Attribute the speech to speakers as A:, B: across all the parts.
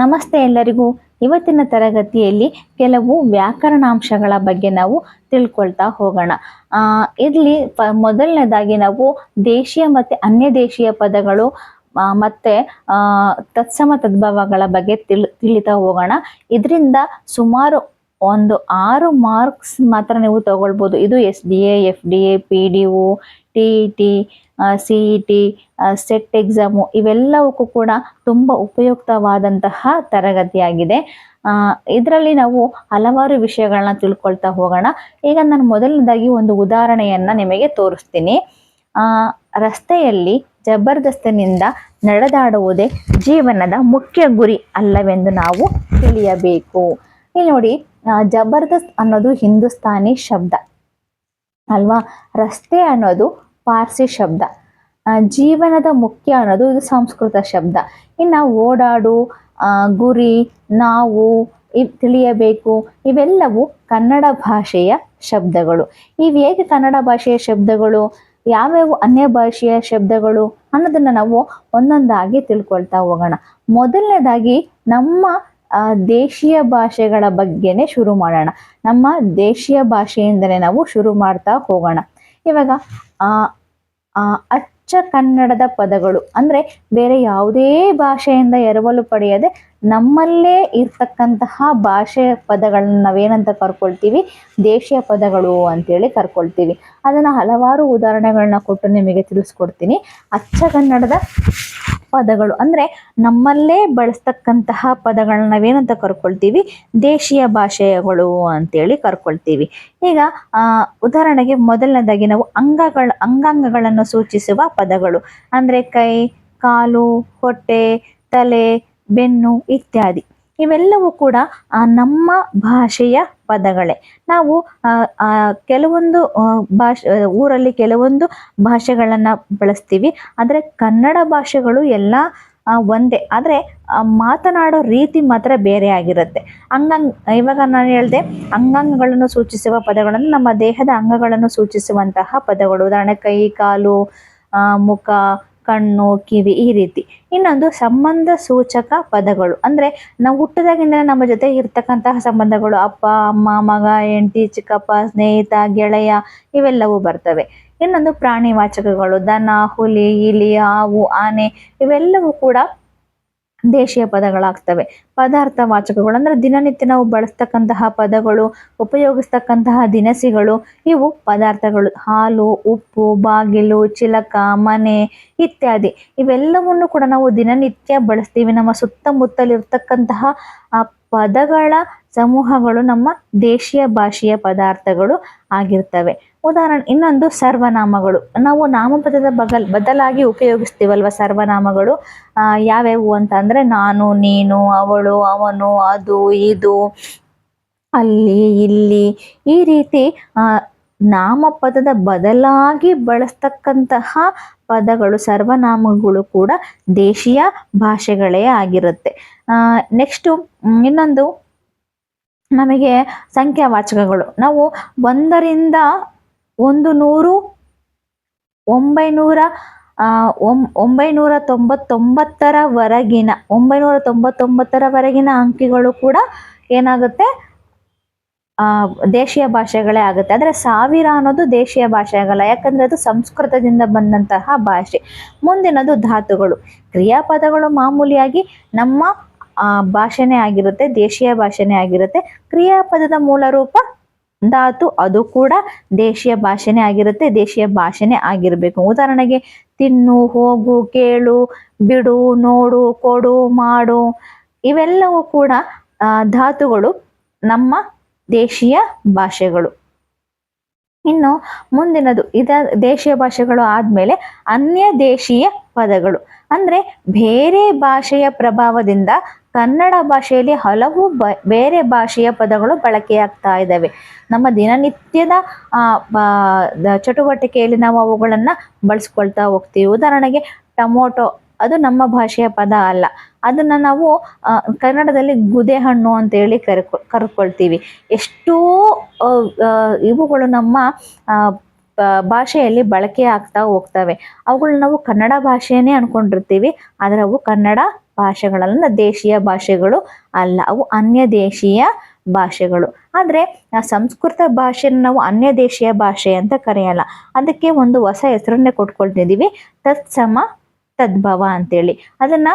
A: ನಮಸ್ತೆ ಎಲ್ಲರಿಗೂ. ಇವತ್ತಿನ ತರಗತಿಯಲ್ಲಿ ಕೆಲವು ವ್ಯಾಕರಣಾಂಶಗಳ ಬಗ್ಗೆ ನಾವು ತಿಳ್ಕೊಳ್ತಾ ಹೋಗೋಣ. ಇಲ್ಲಿ ಮೊದಲನೇದಾಗಿ ನಾವು ದೇಶೀಯ ಮತ್ತು ಅನ್ಯ ದೇಶೀಯ ಪದಗಳು ಮತ್ತೆ ತತ್ಸಮ ತದ್ಭವಗಳ ಬಗ್ಗೆ ತಿಳಿ, ತಿಳಿತಾ ಹೋಗೋಣ. ಇದರಿಂದ ಸುಮಾರು ಒಂದು ಆರು ಮಾರ್ಕ್ಸ್ ಮಾತ್ರ ನೀವು ತಗೊಳ್ಬೋದು. ಇದು S D A F D A P D O T E T C E T set exam ಇವೆಲ್ಲವಕ್ಕೂ ಕೂಡ ತುಂಬ ಉಪಯುಕ್ತವಾದಂತಹ ತರಗತಿಯಾಗಿದೆ. ಇದರಲ್ಲಿ ನಾವು ಹಲವಾರು ವಿಷಯಗಳನ್ನ ತಿಳ್ಕೊಳ್ತಾ ಹೋಗೋಣ. ಈಗ ನಾನು ಮೊದಲನೇದಾಗಿ ಒಂದು ಉದಾಹರಣೆಯನ್ನು ನಿಮಗೆ ತೋರಿಸ್ತೀನಿ. ರಸ್ತೆಯಲ್ಲಿ ಜಬರ್ದಸ್ತಿನಿಂದ ನಡೆದಾಡುವುದೇ ಜೀವನದ ಮುಖ್ಯ ಗುರಿ ಅಲ್ಲವೆಂದು ನಾವು ತಿಳಿಯಬೇಕು. ಇಲ್ಲಿ ನೋಡಿ ಜಬರ್ದಸ್ತ್ ಅನ್ನೋದು ಹಿಂದೂಸ್ತಾನಿ ಶಬ್ದ. ಅಲ್ವಾ? ರಸ್ತೆ ಅನ್ನೋದು ಪಾರ್ಸಿ ಶಬ್ದ. ಜೀವನದ ಮುಖ್ಯ ಅನ್ನೋದು ಇದು ಸಂಸ್ಕೃತ ಶಬ್ದ. ಇನ್ನು ಓಡಾಡು ಗುರಿ, ನಾವು ತಿಳಿಯಬೇಕು, ಇವೆಲ್ಲವೂ ಕನ್ನಡ ಭಾಷೆಯ ಶಬ್ದಗಳು. ಇವು ಹೇಗೆ ಕನ್ನಡ ಭಾಷೆಯ ಶಬ್ದಗಳು, ಯಾವ್ಯಾವ ಅನ್ಯ ಭಾಷೆಯ ಶಬ್ದಗಳು ಅನ್ನೋದನ್ನ ನಾವು ಒಂದೊಂದಾಗಿ ತಿಳ್ಕೊಳ್ತಾ ಹೋಗೋಣ. ಮೊದಲನೇದಾಗಿ ನಮ್ಮ ದೇಶೀಯ ಭಾಷೆಗಳ ಬಗ್ಗೆನೇ ಶುರು ಮಾಡೋಣ. ನಮ್ಮ ದೇಶೀಯ ಭಾಷೆಯಿಂದಲೇ ನಾವು ಶುರು ಮಾಡ್ತಾ ಹೋಗೋಣ. ಇವಾಗ ಆ, ಆ, ಅಚ್ಚ ಕನ್ನಡದ ಪದಗಳು ಅಂದರೆ ಬೇರೆ ಯಾವುದೇ ಭಾಷೆಯಿಂದ ಎರವಲು ಪಡೆಯದೆ ನಮ್ಮಲ್ಲೇ ಇರ್ತಕ್ಕಂತಹ ಭಾಷೆಯ ಪದಗಳನ್ನ ನಾವೇನಂತ ಕರ್ಕೊಳ್ತೀವಿ? ದೇಶೀಯ ಪದಗಳು ಅಂತೇಳಿ ಕರ್ಕೊಳ್ತೀವಿ. ಅದನ್ನು ಹಲವಾರು ಉದಾಹರಣೆಗಳನ್ನ ಕೊಟ್ಟು ನಿಮಗೆ ತಿಳಿಸ್ಕೊಡ್ತೀನಿ. ಅಚ್ಚ ಕನ್ನಡದ ಪದಗಳು ಅಂದರೆ ನಮ್ಮಲ್ಲೇ ಬಳಸ್ತಕ್ಕಂತಹ ಪದಗಳನ್ನ ನಾವೇನಂತ ಕರ್ಕೊಳ್ತೀವಿ? ದೇಶೀಯ ಭಾಷೆಗಳು ಅಂತೇಳಿ ಕರ್ಕೊಳ್ತೀವಿ. ಈಗ ಉದಾಹರಣೆಗೆ ಮೊದಲನೇದಾಗಿ ನಾವು ಅಂಗಗಳ, ಅಂಗಾಂಗಗಳನ್ನು ಸೂಚಿಸುವ ಪದಗಳು. ಅಂದರೆ ಕೈ, ಕಾಲು, ಹೊಟ್ಟೆ, ತಲೆ ಬೆನ್ನು ಇತ್ಯಾದಿ. ಇವೆಲ್ಲವೂ ಕೂಡ ನಮ್ಮ ಭಾಷೆಯ ಪದಗಳೇ. ನಾವು ಕೆಲವೊಂದು ಭಾಷ ಊರಲ್ಲಿ ಕೆಲವೊಂದು ಭಾಷೆಗಳನ್ನು ಬಳಸ್ತೀವಿ. ಆದರೆ ಕನ್ನಡ ಭಾಷೆಗಳು ಎಲ್ಲ ಒಂದೇ. ಆದರೆ ಮಾತನಾಡೋ ರೀತಿ ಮಾತ್ರ ಬೇರೆ ಆಗಿರುತ್ತೆ. ಅಂಗಾಂಗ, ಇವಾಗ ನಾನು ಹೇಳಿದೆ, ಅಂಗಾಂಗಗಳನ್ನು ಸೂಚಿಸುವ ಪದಗಳನ್ನು ನಮ್ಮ ದೇಹದ ಅಂಗಗಳನ್ನು ಸೂಚಿಸುವಂತಹ ಪದಗಳು. ಉದಾಹರಣೆ, ಕೈ, ಕಾಲು ಮುಖ ಕಣ್ಣು, ಕಿವಿ ಈ ರೀತಿ. ಇನ್ನೊಂದು ಸಂಬಂಧ ಸೂಚಕ ಪದಗಳು. ಅಂದರೆ ನಾವು ಹುಟ್ಟದಾಗಿಂದ ನಮ್ಮ ಜೊತೆ ಇರ್ತಕ್ಕಂತಹ ಸಂಬಂಧಗಳು ಅಪ್ಪ, ಅಮ್ಮ, ಮಗ, ಹೆಂಡತಿ, ಚಿಕ್ಕಪ್ಪ, ಸ್ನೇಹಿತ, ಗೆಳೆಯ ಇವೆಲ್ಲವೂ ಬರ್ತವೆ. ಇನ್ನೊಂದು ಪ್ರಾಣಿ ವಾಚಕಗಳು ದನ, ಹುಲಿ, ಇಲಿ, ಹಾವು, ಆನೆ ಇವೆಲ್ಲವೂ ಕೂಡ ದೇಶೀಯ ಪದಗಳಾಗ್ತವೆ. ಪದಾರ್ಥ ವಾಚಕಗಳು ಅಂದರೆ ದಿನನಿತ್ಯ ನಾವು ಬಳಸ್ತಕ್ಕಂತಹ ಪದಗಳು, ಉಪಯೋಗಿಸ್ತಕ್ಕಂತಹ ದಿನಸಿಗಳು, ಇವು ಪದಾರ್ಥಗಳು. ಹಾಲು, ಉಪ್ಪು, ಬಾಗಿಲು, ಚಿಲಕ, ಮನೆ ಇತ್ಯಾದಿ. ಇವೆಲ್ಲವನ್ನು ಕೂಡ ನಾವು ದಿನನಿತ್ಯ ಬಳಸ್ತೀವಿ. ನಮ್ಮ ಸುತ್ತಮುತ್ತಲಿರ್ತಕ್ಕಂತಹ ಆ ಪದಗಳ ಸಮೂಹಗಳು ನಮ್ಮ ದೇಶೀಯ ಭಾಷೆಯ ಪದಾರ್ಥಗಳು ಆಗಿರ್ತವೆ. ಉದಾಹರಣೆ, ಇನ್ನೊಂದು ಸರ್ವನಾಮಗಳು. ನಾವು ನಾಮಪದದ ಬಗಲ್, ಬದಲಾಗಿ ಉಪಯೋಗಿಸ್ತೀವಲ್ವ ಸರ್ವನಾಮಗಳು? ಯಾವ್ಯಾವು ಅಂತ ಅಂದರೆ ನಾನು, ನೀನು, ಅವಳು, ಅವನು, ಅದು, ಇದು, ಅಲ್ಲಿ, ಇಲ್ಲಿ. ಈ ರೀತಿ ನಾಮಪದದ ಬದಲಾಗಿ ಬಳಸ್ತಕ್ಕಂತಹ ಪದಗಳು, ಸರ್ವನಾಮಗಳು ಕೂಡ ದೇಶೀಯ ಭಾಷೆಗಳೇ ಆಗಿರುತ್ತೆ. ನೆಕ್ಸ್ಟು ಇನ್ನೊಂದು, ನಮಗೆ ಸಂಖ್ಯಾವಾಚಕಗಳು. ನಾವು ಒಂದರಿಂದ ಒಂದು ನೂರು ಒಂಬೈನೂರ ಒಂಬೈನೂರ ತೊಂಬತ್ತೊಂಬತ್ತರವರೆಗಿನ ಒಂಬೈನೂರ ತೊಂಬತ್ತೊಂಬತ್ತರವರೆಗಿನ ಅಂಕಿಗಳು ಕೂಡ ಏನಾಗುತ್ತೆ? ಆ, ದೇಶೀಯ ಭಾಷೆಗಳೇ ಆಗುತ್ತೆ. ಅಂದ್ರೆ ಸಾವಿರ ಅನ್ನೋದು ದೇಶೀಯ ಭಾಷೆ ಆಗಲ್ಲ ಯಾಕಂದರೆ ಅದು ಸಂಸ್ಕೃತದಿಂದ ಬಂದಂತಹ ಭಾಷೆ. ಮುಂದಿನದು ಧಾತುಗಳು. ಕ್ರಿಯಾಪದಗಳು ಮಾಮೂಲಿಯಾಗಿ ನಮ್ಮ ಭಾಷೆನೇ ಆಗಿರುತ್ತೆ ದೇಶೀಯ ಭಾಷೆನೇ ಆಗಿರುತ್ತೆ. ಕ್ರಿಯಾಪದದ ಮೂಲ ರೂಪ ಧಾತು ಅದು ಕೂಡ ದೇಶೀಯ ಭಾಷೆನೇ ಆಗಿರುತ್ತೆ, ದೇಶೀಯ ಭಾಷೆನೇ ಆಗಿರಬೇಕು. ಉದಾಹರಣೆಗೆ, ತಿನ್ನು, ಹೋಗು, ಕೇಳು, ಬಿಡು, ನೋಡು, ಕೊಡು, ಮಾಡು, ಇವೆಲ್ಲವೂ ಕೂಡ ಧಾತುಗಳು ನಮ್ಮ ದೇಶೀಯ ಭಾಷೆಗಳು. ಇನ್ನು ಮುಂದಿನದು, ಇದ, ದೇಶೀಯ ಭಾಷೆಗಳು ಆದಮೇಲೆ ಅನ್ಯ ದೇಶೀಯ ಪದಗಳು. ಅಂದರೆ ಬೇರೆ ಭಾಷೆಯ ಪ್ರಭಾವದಿಂದ ಕನ್ನಡ ಭಾಷೆಯಲ್ಲಿ ಹಲವು ಬೇರೆ ಭಾಷೆಯ ಪದಗಳು ಬಳಕೆಯಾಗ್ತಾ ಇದ್ದಾವೆ. ನಮ್ಮ ದಿನನಿತ್ಯದ ಚಟುವಟಿಕೆಯಲ್ಲಿ ನಾವು ಅವುಗಳನ್ನು ಬಳಸ್ಕೊಳ್ತಾ ಹೋಗ್ತೀವಿ. ಉದಾಹರಣೆಗೆ ಟೊಮೊಟೊ, ಅದು ನಮ್ಮ ಭಾಷೆಯ ಪದ ಅಲ್ಲ. ಅದನ್ನು ನಾವು ಕನ್ನಡದಲ್ಲಿ ಗುದೆ ಹಣ್ಣು ಅಂತೇಳಿ ಕರ್ಕೊ, ಕರ್ಕೊಳ್ತೀವಿ. ಎಷ್ಟೋ ಇವುಗಳು ನಮ್ಮ ಭಾಷೆಯಲ್ಲಿ ಬಳಕೆ ಆಗ್ತಾ ಹೋಗ್ತವೆ. ಅವುಗಳನ್ನ ನಾವು ಕನ್ನಡ ಭಾಷೆಯೇ ಅನ್ಕೊಂಡಿರ್ತೀವಿ. ಆದರೆ ಅವು ಕನ್ನಡ ಭಾಷೆಗಳಲ್ಲ, ದೇಶೀಯ ಭಾಷೆಗಳು ಅಲ್ಲ. ಅವು ಅನ್ಯ ದೇಶೀಯ ಭಾಷೆಗಳು. ಆದರೆ ಸಂಸ್ಕೃತ ಭಾಷೆನ ನಾವು ಅನ್ಯ ದೇಶೀಯ ಭಾಷೆ ಅಂತ ಕರೆಯಲ್ಲ. ಅದಕ್ಕೆ ಒಂದು ಹೊಸ ಹೆಸರನ್ನೇ ಕೊಟ್ಕೊಳ್ತಿದ್ದೀವಿ ತತ್ಸಮ, ತದ್ಭವ ಅಂತೇಳಿ. ಅದನ್ನ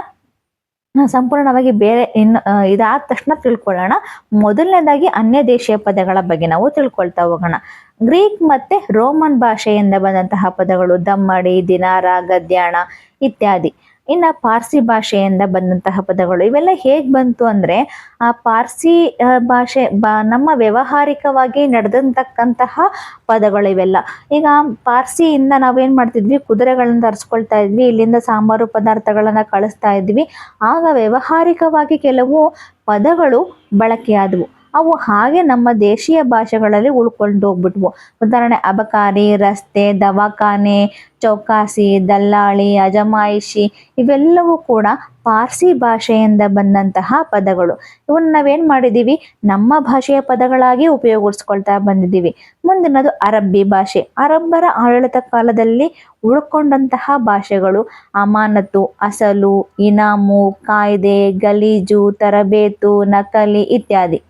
A: ಸಂಪೂರ್ಣವಾಗಿ ಬೇರೆ ಇನ್ನು ಇದಾದ ತಕ್ಷಣ ತಿಳ್ಕೊಳ್ಳೋಣ. ಮೊದಲನೇದಾಗಿ ಅನ್ಯ ದೇಶೀಯ ಪದಗಳ ಬಗ್ಗೆ ನಾವು ತಿಳ್ಕೊಳ್ತಾ ಹೋಗೋಣ. ಗ್ರೀಕ್ ಮತ್ತೆ ರೋಮನ್ ಭಾಷೆಯಿಂದ ಬಂದಂತಹ ಪದಗಳು, ದಮ್ಮಡಿ ದಿನಾರ ಗದ್ಯಾಣ ಇತ್ಯಾದಿ. ಇನ್ನು ಪಾರ್ಸಿ ಭಾಷೆಯಿಂದ ಬಂದಂತಹ ಪದಗಳು ಇವೆಲ್ಲ ಹೇಗೆ ಬಂತು ಅಂದರೆ ಆ ಪಾರ್ಸಿ ಭಾಷೆ, ಬ, ನಮ್ಮ ವ್ಯವಹಾರಿಕವಾಗಿ ನಡೆದಂತಕ್ಕಂತಹ ಪದಗಳು ಇವೆಲ್ಲ. ಈಗ ಪಾರ್ಸಿಯಿಂದ ನಾವೇನು ಮಾಡ್ತಿದ್ವಿ? ಕುದುರೆಗಳನ್ನು ತರಿಸ್ಕೊಳ್ತಾ ಇದ್ವಿ, ಇಲ್ಲಿಂದ ಸಾಂಬಾರು ಪದಾರ್ಥಗಳನ್ನು ಕಳಿಸ್ತಾ ಇದ್ವಿ. ಆಗ ವ್ಯವಹಾರಿಕವಾಗಿ ಕೆಲವು ಪದಗಳು ಬಳಕೆಯಾದವು. ಅವು ಹಾಗೆ ನಮ್ಮ ದೇಶೀಯ ಭಾಷೆಗಳಲ್ಲಿ ಉಳ್ಕೊಂಡು ಹೋಗ್ಬಿಟ್ವು. ಉದಾಹರಣೆ, ಅಬಕಾರಿ, ರಸ್ತೆ, ದವಾಖಾನೆ, ಚೌಕಾಸಿ, ದಲ್ಲಾಳಿ, ಅಜಮಾಯಿಷಿ ಇವೆಲ್ಲವೂ ಕೂಡ ಪಾರ್ಸಿ ಭಾಷೆಯಿಂದ ಬಂದಂತಹ ಪದಗಳು. ಇವನ್ನ ನಾವೇನು ಮಾಡಿದ್ದೀವಿ ನಮ್ಮ ಭಾಷೆಯ ಪದಗಳಾಗಿ ಉಪಯೋಗಿಸ್ಕೊಳ್ತಾ ಬಂದಿದ್ದೀವಿ ಮುಂದಿನದು ಅರಬ್ಬಿ ಭಾಷೆ. ಅರಬ್ಬರ ಆಡಳಿತ ಕಾಲದಲ್ಲಿ ಉಳ್ಕೊಂಡಂತಹ ಭಾಷೆಗಳು ಅಮಾನತು, ಅಸಲು, ಇನಾಮು, ಕಾಯ್ದೆ, ಗಲೀಜು, ತರಬೇತು, ನಕಲಿ ಇತ್ಯಾದಿ.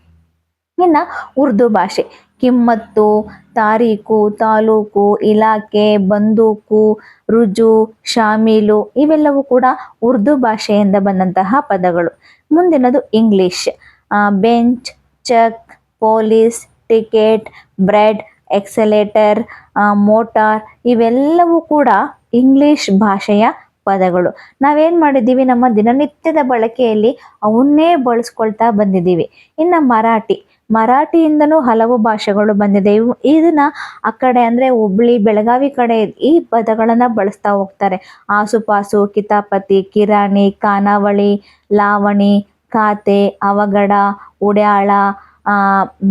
A: ಇನ್ನು ಉರ್ದು ಭಾಷೆ. ಕಿಮ್ಮತ್ತು, ತಾರೀಕು, ತಾಲೂಕು, ಇಲಾಖೆ, ಬಂದೂಕು, ರುಜು, ಶಾಮೀಲು ಇವೆಲ್ಲವೂ ಕೂಡ ಉರ್ದು ಭಾಷೆಯಿಂದ ಬಂದಂತಹ ಪದಗಳು. ಮುಂದಿನದು English. Bench, check, police, ticket, bread, escalator motor ಇವೆಲ್ಲವೂ ಕೂಡ ಇಂಗ್ಲಿಷ್ ಭಾಷೆಯ ಪದಗಳು. ನಾವೇನು ಮಾಡಿದ್ದೀವಿ? ನಮ್ಮ ದಿನನಿತ್ಯದ ಬಳಕೆಯಲ್ಲಿ ಅವನ್ನೇ ಬಳಸ್ಕೊಳ್ತಾ ಬಂದಿದ್ದೀವಿ. ಇನ್ನು ಮರಾಠಿ. ಮರಾಠಿಯಿಂದನೂ ಹಲವು ಭಾಷೆಗಳು ಬಂದಿದೆ. ಇದನ್ನ ಆ ಕಡೆ ಅಂದರೆ ಹುಬ್ಳಿ, ಬೆಳಗಾವಿ ಕಡೆ ಈ ಪದಗಳನ್ನು ಬಳಸ್ತಾ ಹೋಗ್ತಾರೆ. ಆಸುಪಾಸು, ಕಿತಾಪತಿ, ಕಿರಾಣಿ ಖಾನಾವಳಿ ಲಾವಣಿ, ಖಾತೆ ಅವಗಡ ಉಡ್ಯಾಳ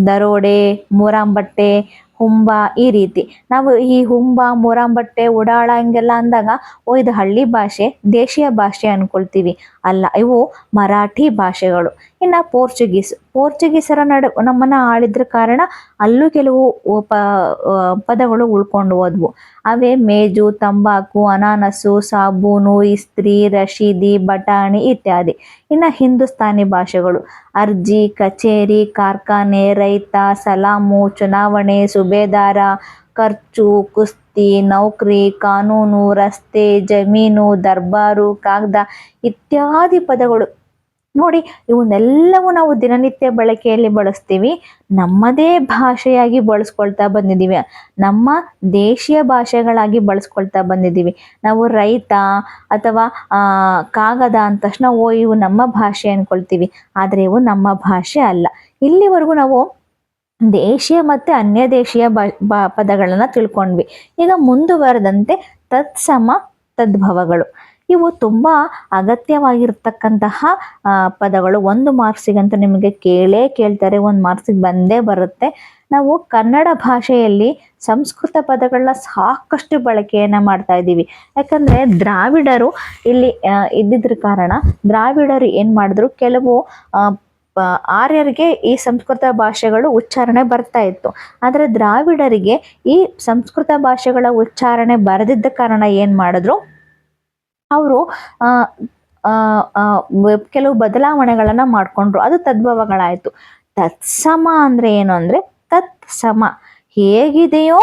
A: ದರೋಡೆ, ಮೂರಾಂಬಟ್ಟೆ ಹುಂಬ ಈ ರೀತಿ. ನಾವು ಈ ಹುಂಬ, ಮೂರಾಂಬಟ್ಟೆ, ಉಡಾಳ ಹಿಂಗೆಲ್ಲ ಅಂದಾಗ, ಓ, ಇದು ಹಳ್ಳಿ ಭಾಷೆ, ದೇಶೀಯ ಭಾಷೆ ಅನ್ಕೊಳ್ತೀವಿ. ಅಲ್ಲ, ಇವು ಮರಾಠಿ ಭಾಷೆಗಳು. ಇನ್ನು ಪೋರ್ಚುಗೀಸ್, ಪೋರ್ಚುಗೀಸರ ನಡು, ನಮ್ಮನ್ನು ಆಳಿದ್ರ ಕಾರಣ ಅಲ್ಲೂ ಕೆಲವು ಪದಗಳು ಉಳ್ಕೊಂಡು ಹೋದ್ವು. ಅವೇ ಮೇಜು, ತಂಬಾಕು, ಅನಾನಸು, ಸಾಬೂನು, ಇಸ್ತ್ರಿ, ರಶೀದಿ, ಬಟಾಣಿ ಇತ್ಯಾದಿ. ಇನ್ನು ಹಿಂದೂಸ್ತಾನಿ ಭಾಷೆಗಳು. ಅರ್ಜಿ, ಕಚೇರಿ, ಕಾರ್ಖಾನೆ, ರೈತ, ಸಲಾಮು, ಚುನಾವಣೆ, ಸುಬೇದಾರ, ಖರ್ಚು ಕುಸ್ತಿ ನೌಕರಿ, ಕಾನೂನು, ರಸ್ತೆ, ಜಮೀನು, ದರ್ಬಾರು, ಕಾಗದ ಇತ್ಯಾದಿ ಪದಗಳು. ನೋಡಿ, ಇವನ್ನೆಲ್ಲವೂ ನಾವು ದಿನನಿತ್ಯ ಬಳಕೆಯಲ್ಲಿ ಬಳಸ್ತೀವಿ. ನಮ್ಮದೇ ಭಾಷೆಯಾಗಿ ಬಳಸ್ಕೊಳ್ತಾ ಬಂದಿದ್ದೀವಿ. ನಮ್ಮ ದೇಶೀಯ ಭಾಷೆಗಳಾಗಿ ಬಳಸ್ಕೊಳ್ತಾ ಬಂದಿದ್ದೀವಿ. ನಾವು ರೈತ ಅಥವಾ ಕಾಗದ ಅಂದ ತಕ್ಷಣ, ಓ, ಇವು ನಮ್ಮ ಭಾಷೆ ಅನ್ಕೊಳ್ತೀವಿ. ಆದರೆ ಇವು ನಮ್ಮ ಭಾಷೆ ಅಲ್ಲ. ಇಲ್ಲಿವರೆಗೂ ನಾವು ದೇಶೀಯ ಮತ್ತು ಅನ್ಯ ದೇಶೀಯ ಬ ಪದಗಳನ್ನು ತಿಳ್ಕೊಂಡ್ವಿ. ಈಗ ಮುಂದುವರೆದಂತೆ ತತ್ಸಮ, ತದ್ಭವಗಳು. ಇವು ತುಂಬ ಅಗತ್ಯವಾಗಿರ್ತಕ್ಕಂತಹ ಪದಗಳು. ಒಂದು ಮಾರ್ಕ್ಸಿಗಂತೂ ನಿಮಗೆ ಕೇಳೇ ಕೇಳ್ತಾರೆ, ಒಂದು ಮಾರ್ಕ್ಸಿಗೆ ಬಂದೇ ಬರುತ್ತೆ. ನಾವು ಕನ್ನಡ ಭಾಷೆಯಲ್ಲಿ ಸಂಸ್ಕೃತ ಪದಗಳನ್ನ ಸಾಕಷ್ಟು ಬಳಕೆಯನ್ನು ಮಾಡ್ತಾ ಇದ್ದೀವಿ. ಯಾಕಂದರೆ ದ್ರಾವಿಡರು ಇಲ್ಲಿ ಇದ್ದಿದ್ರ ಕಾರಣ ದ್ರಾವಿಡರು ಏನು ಮಾಡಿದ್ರು, ಕೆಲವು ಆರ್ಯರಿಗೆ ಈ ಸಂಸ್ಕೃತ ಭಾಷೆಗಳು ಉಚ್ಚಾರಣೆ ಬರ್ತಾ ಇತ್ತು. ಆದರೆ ದ್ರಾವಿಡರಿಗೆ ಈ ಸಂಸ್ಕೃತ ಭಾಷೆಗಳ ಉಚ್ಚಾರಣೆ ಬರದಿದ್ದ ಕಾರಣ ಏನು ಮಾಡಿದ್ರು? ಅವರು ಕೆಲವು ಬದಲಾವಣೆಗಳನ್ನು ಮಾಡಿಕೊಂಡ್ರು. ಅದು ತದ್ಭವಗಳಾಯಿತು. ತತ್ಸಮ ಅಂದರೆ ಏನು ಅಂದರೆ ತತ್ಸಮ. ಹೇಗಿದೆಯೋ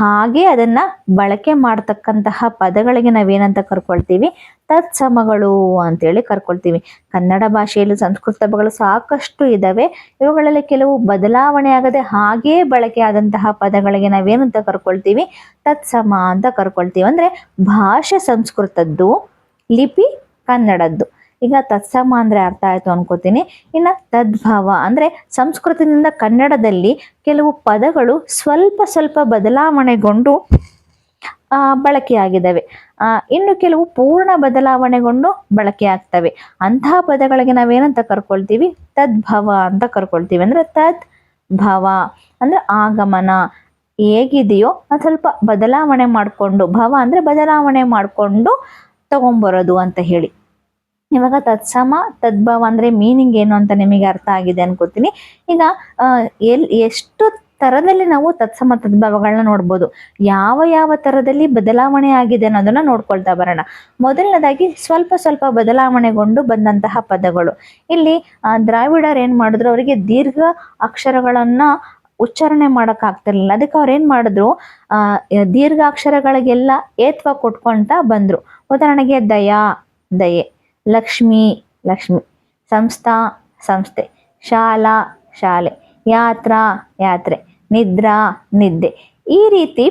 A: ಹಾಗೆ ಅದನ್ನು ಬಳಕೆ ಮಾಡ್ತಕ್ಕಂತಹ ಪದಗಳಿಗೆ ನಾವೇನಂತ ಕರ್ಕೊಳ್ತೀವಿ? ತತ್ಸಮಗಳು ಅಂತೇಳಿ ಕರ್ಕೊಳ್ತೀವಿ. ಕನ್ನಡ ಭಾಷೆಯಲ್ಲಿ ಸಂಸ್ಕೃತ ಪದಗಳು ಸಾಕಷ್ಟು ಇದ್ದಾವೆ ಇವುಗಳಲ್ಲಿ ಕೆಲವು ಬದಲಾವಣೆ ಆಗದೆ ಹಾಗೇ ಬಳಕೆ ಆದಂತಹ ಪದಗಳಿಗೆ ನಾವೇನಂತ ಕರ್ಕೊಳ್ತೀವಿ? ತತ್ಸಮ ಅಂತ ಕರ್ಕೊಳ್ತೀವಿ. ಅಂದರೆ ಭಾಷೆ ಸಂಸ್ಕೃತದ್ದು, ಲಿಪಿ ಕನ್ನಡದ್ದು. ಈಗ ತತ್ಸಮ ಅಂದರೆ ಅರ್ಥ ಆಯಿತು ಅನ್ಕೋತೀನಿ. ಇನ್ನು ತದ್ಭವ ಅಂದರೆ ಸಂಸ್ಕೃತದಿಂದ ಕನ್ನಡದಲ್ಲಿ ಕೆಲವು ಪದಗಳು ಸ್ವಲ್ಪ ಸ್ವಲ್ಪ ಬದಲಾವಣೆಗೊಂಡು ಬಳಕೆಯಾಗಿದ್ದಾವೆ. ಇನ್ನು ಕೆಲವು ಪೂರ್ಣ ಬದಲಾವಣೆಗೊಂಡು ಬಳಕೆ ಆಗ್ತವೆ ಅಂತಹ ಪದಗಳಿಗೆ ನಾವೇನಂತ ಕರ್ಕೊಳ್ತೀವಿ? ತದ್ಭವ ಅಂತ ಕರ್ಕೊಳ್ತೀವಿ. ಅಂದ್ರೆ ತದ್ ಭವ ಅಂದರೆ ಆಗಮನ. ಹೇಗಿದೆಯೋ ಅದು ಸ್ವಲ್ಪ ಬದಲಾವಣೆ ಮಾಡಿಕೊಂಡು, ಭವ ಅಂದ್ರೆ ಬದಲಾವಣೆ ಮಾಡಿಕೊಂಡು ತಗೊಂಬರೋದು ಅಂತ ಹೇಳಿ. ಇವಾಗ ತತ್ಸಮ, ತದ್ಭವ ಅಂದರೆ ಮೀನಿಂಗ್ ಏನು ಅಂತ ನಿಮಗೆ ಅರ್ಥ ಆಗಿದೆ ಅನ್ಕೋತೀನಿ. ಈಗ ಎಲ್, ಎಷ್ಟು ತರದಲ್ಲಿ ನಾವು ತತ್ಸಮ ತದ್ಭಾವಗಳನ್ನ ನೋಡ್ಬೋದು. ಯಾವ ಯಾವ ತರದಲ್ಲಿ ಬದಲಾವಣೆ ಆಗಿದೆ ಅನ್ನೋದನ್ನ ನೋಡ್ಕೊಳ್ತಾ ಬರೋಣ. ಮೊದಲನೇದಾಗಿ ಸ್ವಲ್ಪ ಸ್ವಲ್ಪ ಬದಲಾವಣೆಗೊಂಡು ಬಂದಂತಹ ಪದಗಳು. ಇಲ್ಲಿ ದ್ರಾವಿಡರ್ ಏನ್ ಮಾಡಿದ್ರು? ಅವರಿಗೆ ದೀರ್ಘ ಅಕ್ಷರಗಳನ್ನ ಉಚ್ಚಾರಣೆ ಮಾಡಕ್ ಆಗ್ತಿರ್ಲಿಲ್ಲ ಅದಕ್ಕೆ ಅವ್ರು ಏನ್ ಮಾಡಿದ್ರು? ಆ ದೀರ್ಘಾಕ್ಷರಗಳಿಗೆಲ್ಲ ಏತ್ವ ಕೊಟ್ಕೊಂತ ಬಂದ್ರು. ಉದಾಹರಣೆಗೆ ದಯಾ, ದಯೆ, ಲಕ್ಷ್ಮಿ ಲಕ್ಷ್ಮಿ, ಸಂಸ್ಥಾ, ಸಂಸ್ಥೆ, ಶಾಲಾ, ಶಾಲೆ, ಯಾತ್ರಾ, ಯಾತ್ರೆ. ನಿದ್ರಾ, ನಿದ್ದೆ. ಈ ರೀತಿ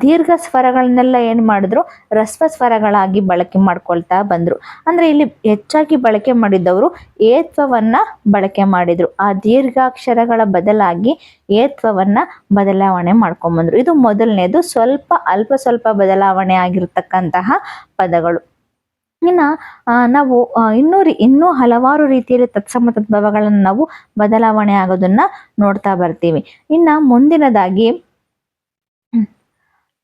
A: ದೀರ್ಘ ಸ್ವರಗಳನ್ನೆಲ್ಲ ಏನು ಮಾಡಿದ್ರು? ರಸ್ವ ಸ್ವರಗಳಾಗಿ ಬಳಕೆ ಮಾಡ್ಕೊಳ್ತಾ ಬಂದ್ರು. ಅಂದ್ರೆ ಇಲ್ಲಿ ಹೆಚ್ಚಾಗಿ ಬಳಕೆ ಮಾಡಿದ್ದವರು ಏತ್ವವನ್ನ ಬಳಕೆ ಮಾಡಿದ್ರು. ಆ ದೀರ್ಘಾಕ್ಷರಗಳ ಬದಲಾಗಿ ಏತ್ವವನ್ನ ಬದಲಾವಣೆ ಮಾಡ್ಕೊಂಬಂದರು. ಇದು ಮೊದಲನೇದು. ಸ್ವಲ್ಪ, ಅಲ್ಪ ಸ್ವಲ್ಪ ಬದಲಾವಣೆ ಆಗಿರತಕ್ಕಂತಹ ಪದಗಳು. ಇನ್ನ ನಾವು ಇನ್ನೂ ರೀ, ಇನ್ನೂ ಹಲವಾರು ರೀತಿಯಲ್ಲಿ ತತ್ಸಮ ತದ್ಭವಗಳನ್ನು ನಾವು ಬದಲಾವಣೆ ಆಗೋದನ್ನ ನೋಡ್ತಾ ಬರ್ತೀವಿ. ಇನ್ನ ಮುಂದಿನದಾಗಿ,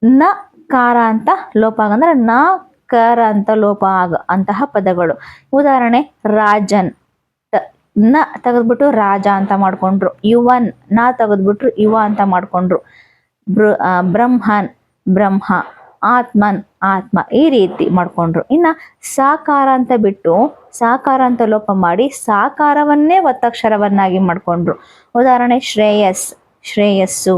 A: ನ, ಕಾರ ಅಂತ ಲೋಪ ಅಂದ್ರೆ ನ, ಕರ ಅಂತ ಲೋಪ ಆಗ, ಅಂತಹ ಪದಗಳು. ಉದಾಹರಣೆ, ರಾಜನ್. ನ ತೆಗೆದ್ಬಿಟ್ಟು ರಾಜ ಅಂತ ಮಾಡ್ಕೊಂಡ್ರು. ಯುವನ್, ನ ತೆಗೆದ್ಬಿಟ್ರು ಯುವ ಅಂತ ಮಾಡ್ಕೊಂಡ್ರು. ಬ್ರಹ್ಮನ್, ಬ್ರಹ್ಮ. ಆತ್ಮನ್ ಆತ್ಮ ಈ ರೀತಿ ಮಾಡ್ಕೊಂಡ್ರು. ಇನ್ನ ಸಾಕಾರ ಅಂತ ಬಿಟ್ಟು ಸಾಕಾರ ಅಂತ ಲೋಪ ಮಾಡಿ ಸಾಕಾರವನ್ನೇ ಒತ್ತಕ್ಷರವನ್ನಾಗಿ ಮಾಡ್ಕೊಂಡ್ರು. ಉದಾಹರಣೆ ಶ್ರೇಯಸ್, ಶ್ರೇಯಸ್ಸು,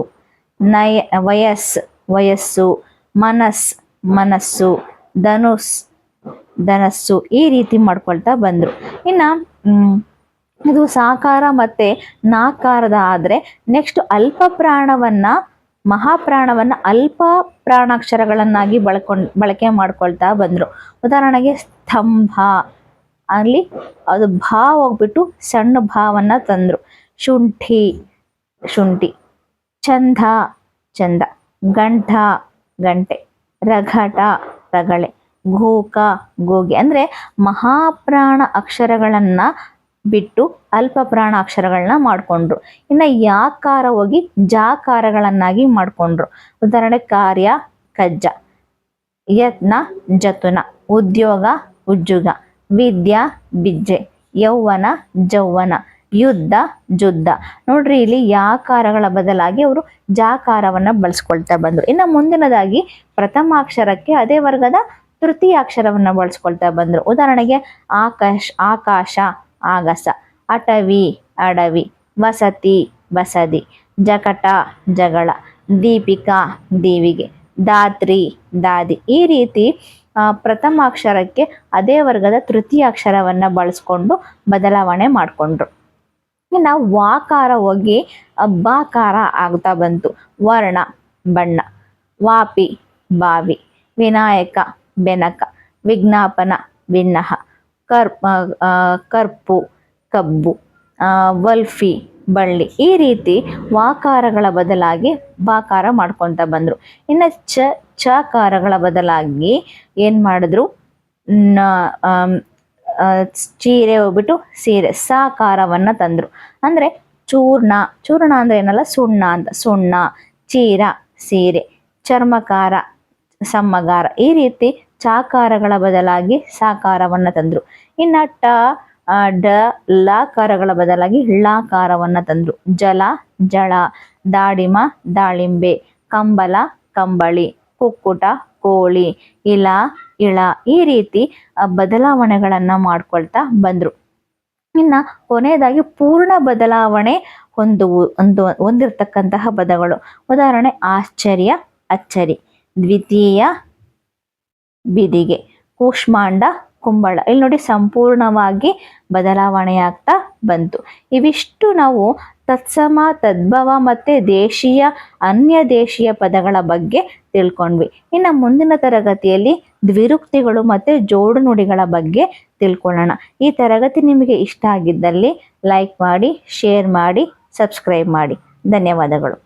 A: ನಯ, ವಯಸ್, ವಯಸ್ಸು, ಮನಸ್, ಮನಸ್ಸು, ಧನುಸ್, ಧನಸ್ಸು ಈ ರೀತಿ ಮಾಡ್ಕೊಳ್ತಾ ಬಂದ್ರು. ಇನ್ನ ಇದು ಸಾಕಾರ ಮತ್ತೆ ನಾಕಾರದ ಆದ್ರೆ ನೆಕ್ಸ್ಟ್ ಅಲ್ಪ ಪ್ರಾಣವನ್ನ ಮಹಾಪ್ರಾಣವನ್ನ ಅಲ್ಪ ಪ್ರಾಣಾಕ್ಷರಗಳನ್ನಾಗಿ ಬಳಕೊಂಡ್ ಬಳಕೆ ಮಾಡ್ಕೊಳ್ತಾ ಬಂದ್ರು. ಉದಾಹರಣೆಗೆ ಸ್ತಂಭ. ಅಲ್ಲಿ ಅದು ಭಾ ಹೋಗ್ಬಿಟ್ಟು ಸಣ್ಣ ಭಾವನ್ನ ತಂದ್ರು. ಶುಂಠಿ ಶುಂಠಿ. ಚಂದ ಚಂದ. ಗಂಠ, ಗಂಟೆ. ರಘಟ, ರಗಳೆ. ಘೋಕ, ಗೋಗೆ. ಅಂದ್ರೆ ಮಹಾಪ್ರಾಣ ಅಕ್ಷರಗಳನ್ನ ಬಿಟ್ಟು ಅಲ್ಪ ಅಕ್ಷರಗಳನ್ನ ಮಾಡ್ಕೊಂಡ್ರು. ಇನ್ನು ಯಾಕಾರ ಹೋಗಿ ಜಾಕಾರಗಳನ್ನಾಗಿ ಮಾಡ್ಕೊಂಡ್ರು. ಉದಾಹರಣೆ ಕಾರ್ಯ, ಕಜ್ಜ, ಯತ್ನ, ಜತುನ, ಉದ್ಯೋಗ, ಉಜ್ಜುಗ, ವಿದ್ಯಾ, ಬಿಜ್ಜೆ, ಯೌವನ, ಜೌವನ, ಯುದ್ಧ, ಜುದ್ಧ. ನೋಡ್ರಿ ಇಲ್ಲಿ ಯಾಕಾರಗಳ ಬದಲಾಗಿ ಅವರು ಜಾಕಾರವನ್ನು ಬಳಸ್ಕೊಳ್ತಾ ಬಂದರು. ಇನ್ನು ಮುಂದಿನದಾಗಿ ಪ್ರಥಮಾಕ್ಷರಕ್ಕೆ ಅದೇ ವರ್ಗದ ತೃತೀಯ ಅಕ್ಷರವನ್ನು ಬಳಸ್ಕೊಳ್ತಾ ಬಂದರು. ಉದಾಹರಣೆಗೆ ಆಕಾಶ್, ಆಕಾಶ ಆಗಸ. ಅಟವಿ, ಅಡವಿ, ವಸತಿ, ಬಸದಿ, ಜಕಟ, ಜಗಳ, ದೀಪಿಕಾ, ದೀವಿಗೆ ದಾತ್ರಿ ದಾದಿ. ಈ ರೀತಿ ಪ್ರಥಮ ಅಕ್ಷರಕ್ಕೆ ಅದೇ ವರ್ಗದ ತೃತೀಯ ಅಕ್ಷರವನ್ನ ಬಳಸ್ಕೊಂಡು ಬದಲಾವಣೆ ಮಾಡಿಕೊಂಡ್ರು. ಇನ್ನು ವಾಕಾರ ಹೋಗಿ ಬಾಕಾರ ಆಗ್ತಾ ಬಂತು. ವರ್ಣ, ಬಣ್ಣ, ವಾಪಿ, ಬಾವಿ, ವಿನಾಯಕ, ಬೆನಕ, ವಿಜ್ಞಾಪನ, ವಿನ್ನಹ. ಕರ್ ಕರ್ಪು, ಕಬ್ಬು ವಲ್ಫಿ, ಬಳ್ಳಿ ಈ ರೀತಿ ವಾಕಾರಗಳ ಬದಲಾಗಿ ಬಾಕಾರ ಮಾಡ್ಕೊತ ಬಂದರು. ಇನ್ನು ಚ, ಚಕಾರಗಳ ಬದಲಾಗಿ ಏನು ಮಾಡಿದ್ರು? ಚೀರೆ ಹೋಗ್ಬಿಟ್ಟು ಸೀರೆ, ಸಾಕಾರವನ್ನು ತಂದರು. ಅಂದರೆ ಚೂರ್ಣ ಚೂರ್ಣ ಅಂದರೆ ಏನಲ್ಲ? ಸುಣ್ಣ ಅಂತ. ಸುಣ್ಣ, ಚೀರ, ಸೀರೆ, ಚರ್ಮಕಾರ, ಸಮ್ಮಗಾರ ಈ ರೀತಿ ಚಾಕಾರಗಳ ಬದಲಾಗಿ ಸಾಕಾರವನ್ನು ತಂದ್ರು. ಇನ್ನ ಟ ಡ, ಲಾಕಾರಗಳ ಬದಲಾಗಿ ಳಾಕಾರವನ್ನು ತಂದ್ರು. ಜಲ, ಜಳ, ದಾಡಿಮ, ದಾಳಿಂಬೆ, ಕಂಬಲ, ಕಂಬಳಿ, ಕುಕ್ಕುಟ, ಕೋಳಿ, ಇಲ, ಇಳ ಈ ರೀತಿ ಬದಲಾವಣೆಗಳನ್ನ ಮಾಡ್ಕೊಳ್ತಾ ಬಂದರು. ಇನ್ನ ಕೊನೆಯದಾಗಿ ಪೂರ್ಣ ಬದಲಾವಣೆ ಹೊಂದುವು, ಒಂದು, ಹೊಂದಿರತಕ್ಕಂತಹ ಪದಗಳು. ಉದಾಹರಣೆ, ಆಶ್ಚರ್ಯ, ಅಚ್ಚರಿ, ದ್ವಿತೀಯ ಬಿದಿಗೆ. ಕೂಷ್ಮಾಂಡ ಕುಂಬಳ. ಇಲ್ಲಿ ನೋಡಿ ಸಂಪೂರ್ಣವಾಗಿ ಬದಲಾವಣೆಯಾಗ್ತಾ ಬಂತು. ಇವಿಷ್ಟು ನಾವು ತತ್ಸಮ, ತದ್ಭವ ಮತ್ತೆ ದೇಶೀಯ, ಅನ್ಯ ದೇಶೀಯ ಪದಗಳ ಬಗ್ಗೆ ತಿಳ್ಕೊಂಡ್ವಿ. ಇನ್ನು ಮುಂದಿನ ತರಗತಿಯಲ್ಲಿ ದ್ವಿರುಕ್ತಿಗಳು ಮತ್ತು ಜೋಡು ನುಡಿಗಳ ಬಗ್ಗೆ ತಿಳ್ಕೊಳ್ಳೋಣ. ಈ ತರಗತಿ ನಿಮಗೆ ಇಷ್ಟ ಆಗಿದ್ದಲ್ಲಿ ಲೈಕ್ ಮಾಡಿ, ಶೇರ್ ಮಾಡಿ, ಸಬ್ಸ್ಕ್ರೈಬ್ ಮಾಡಿ. ಧನ್ಯವಾದಗಳು.